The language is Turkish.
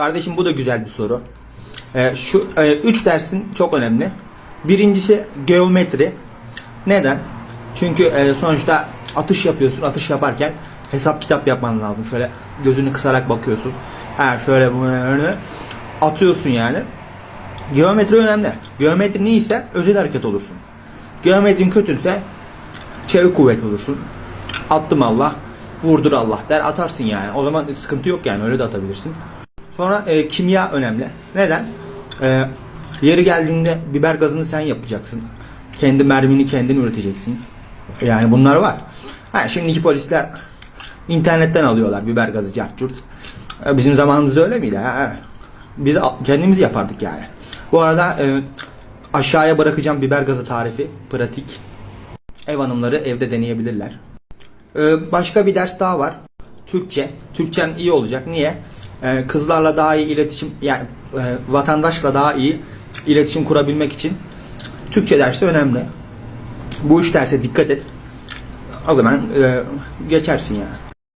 Kardeşim bu da güzel bir soru. Ee, şu e, üç dersin çok önemli. Birincisi geometri. Neden? Çünkü e, sonuçta atış yapıyorsun. Atış yaparken hesap kitap yapman lazım. Şöyle gözünü kısarak bakıyorsun. Ha şöyle böyle atıyorsun yani. Geometri önemli. Geometri iyiyse özel hareket olursun. Geometrin kötüyse çevik kuvvet olursun. Attım Allah, vurdur Allah der atarsın yani. O zaman sıkıntı yok yani öyle de atabilirsin. Sonra e, kimya önemli. Neden? E, yeri geldiğinde biber gazını sen yapacaksın. Kendi mermini kendin üreteceksin. Yani bunlar var. Ha, şimdiki polisler internetten alıyorlar biber gazı, cart. E, Bizim zamanımızda öyle miydi? Ha. Biz kendimiz yapardık yani. Bu arada e, aşağıya bırakacağım biber gazı tarifi. Pratik. Ev hanımları evde deneyebilirler. Ee, başka bir ders daha var. Türkçe. Türkçen iyi olacak. Niye? Ee, kızlarla daha iyi iletişim, yani e, vatandaşla daha iyi iletişim kurabilmek için Türkçe dersi önemli. Bu üç derse dikkat et. O zaman e, geçersin yani.